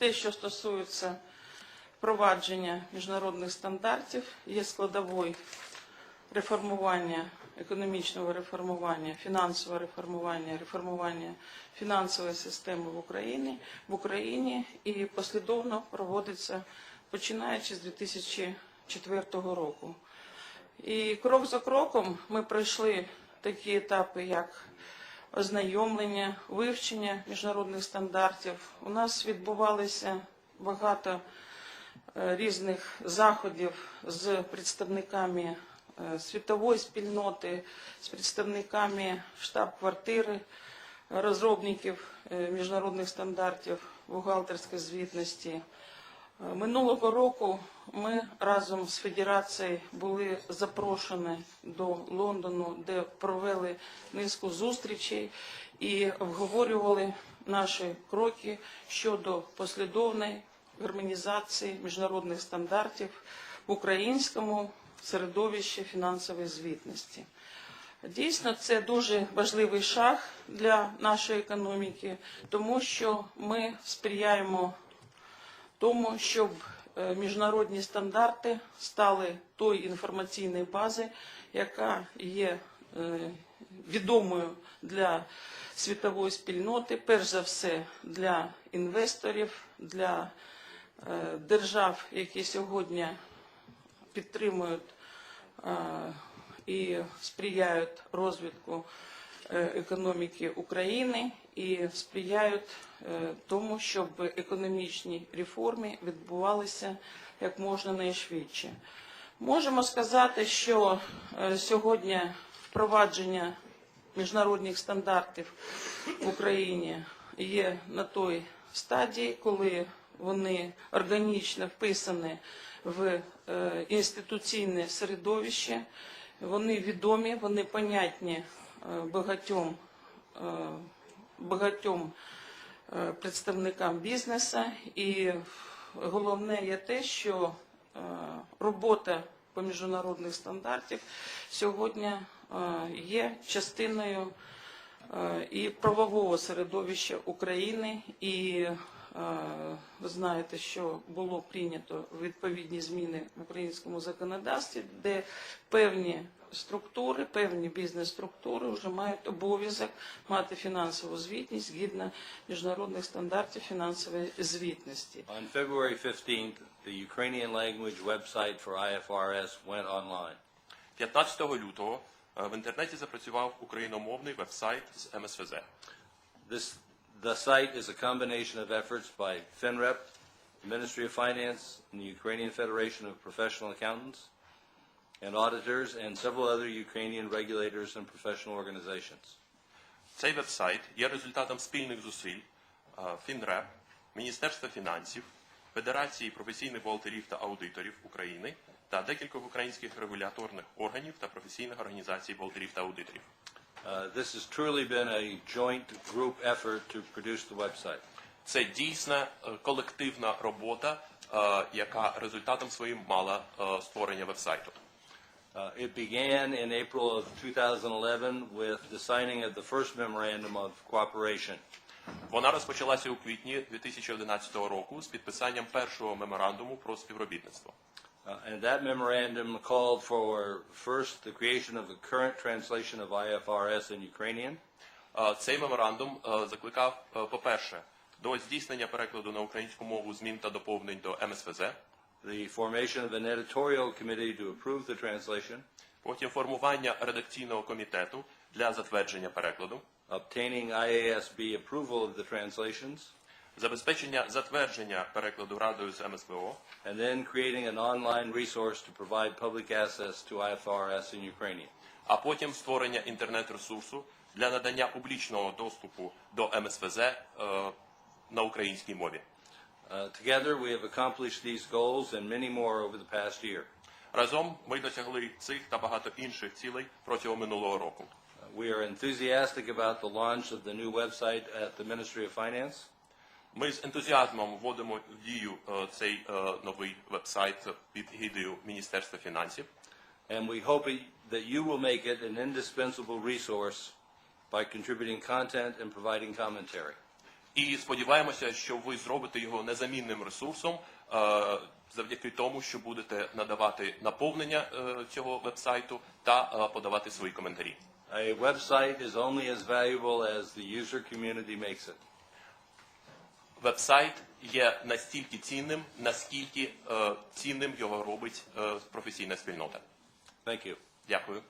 те, що стосується впровадження міжнародних стандартів, є складовою реформування, економічного реформування, фінансового реформування, реформування фінансової системи в Україні, в Україні і послідовно проводиться починаючи з 2004 року. І крок за кроком ми пройшли такі етапи, як ознайомлення, вивчення міжнародних стандартів. У нас відбувалося багато е, різних заходів з представниками е, світової спільноти, з представниками штаб-квартири розробників е, міжнародних стандартів бухгалтерської звітності. Е, Минулого року ми разом з федерацією були запрошені до Лондону, де провели низку зустрічей і обговорювали наші кроки щодо послідовної гармонізації міжнародних стандартів в українському середовищі фінансової звітності. Дійсно, це дуже важливий шаг для нашої економіки, тому що ми сприяємо тому, щоб е, міжнародні стандарти стали тою інформаційною базою, яка є е, відомою для світової спільноти, перш за все для інвесторів, для е, держав, які сьогодні підтримують і сприяють розвитку економіки України і сприяють е, тому, щоб економічні реформи відбувалися як можна найшвидше. Можемо сказати, що е, сьогодні впровадження міжнародних стандартів в Україні є на той стадії, коли вони органічно вписані в е, інституційне середовище, вони відомі, вони понятні е, багатьом, е, багатьом е, представникам бізнесу. І головне є те, що е, робота по міжнародних стандартів сьогодні е, є частиною е, і правового середовища України, і е, ви знаєте, що було прийнято відповідні зміни в українському законодавстві, де певні структури, певні бізнес-структури вже мають обов'язок мати фінансову звітність згідно міжнародних стандартів фінансової звітності. On February 15th, the Ukrainian language website for IFRS went online. 15 лютого е, в інтернеті запрацював україномовний веб-сайт з МСВЗ. This, the site is a combination of efforts by FINREP, Ministry of Finance, and the Ukrainian Federation of Professional Accountants, and auditors, and several other Ukrainian regulators and professional organizations. Цей веб-сайт є результатом спільних зусиль е, ФінРеп, Міністерства фінансів, Федерації професійних бухгалтерів та аудиторів України та декількох українських регуляторних органів та професійних організацій бухгалтерів та аудиторів. Uh, this has truly been a joint group effort to produce the website. Це дійсна е, колективна робота, е, яка результатом своїм мала е, створення веб-сайту. Uh, it began in April of 2011 with the signing of the first memorandum of cooperation. Вона розпочалася у квітні 2011 року з підписанням першого меморандуму про співробітництво. Uh, and that memorandum called for first the creation of the current translation of IFRS in Ukrainian, Е, Цей меморандум е, закликав, е, по-перше, до здійснення перекладу на українську мову змін та доповнень до МСВЗ, the formation of an editorial committee to approve the translation, потім формування редакційного комітету для затвердження перекладу, obtaining IASB approval of the translations, забезпечення затвердження перекладу радою з МСБО, and then creating an online resource to provide public access to IFRS in Ukrainian. а потім створення інтернет-ресурсу для надання публічного доступу до МСВЗ е, на українській мові. Uh, together, we have accomplished these goals and many more over the past year. Разом ми досягли цих та багато інших цілей протягом минулого року. Uh, we are enthusiastic about the launch of the new website at the Ministry of Finance. Ми з ентузіазмом вводимо в дію е, цей е, новий веб-сайт під гідою Міністерства фінансів. And we hope that you will make it an indispensable resource by contributing content and providing commentary. І сподіваємося, що ви зробите його незамінним ресурсом е, завдяки тому, що будете надавати наповнення цього вебсайту та подавати свої коментарі. A website is only as valuable as the user community makes it. Вебсайт є настільки цінним, наскільки е, цінним його робить е, професійна спільнота. Thank you. Дякую.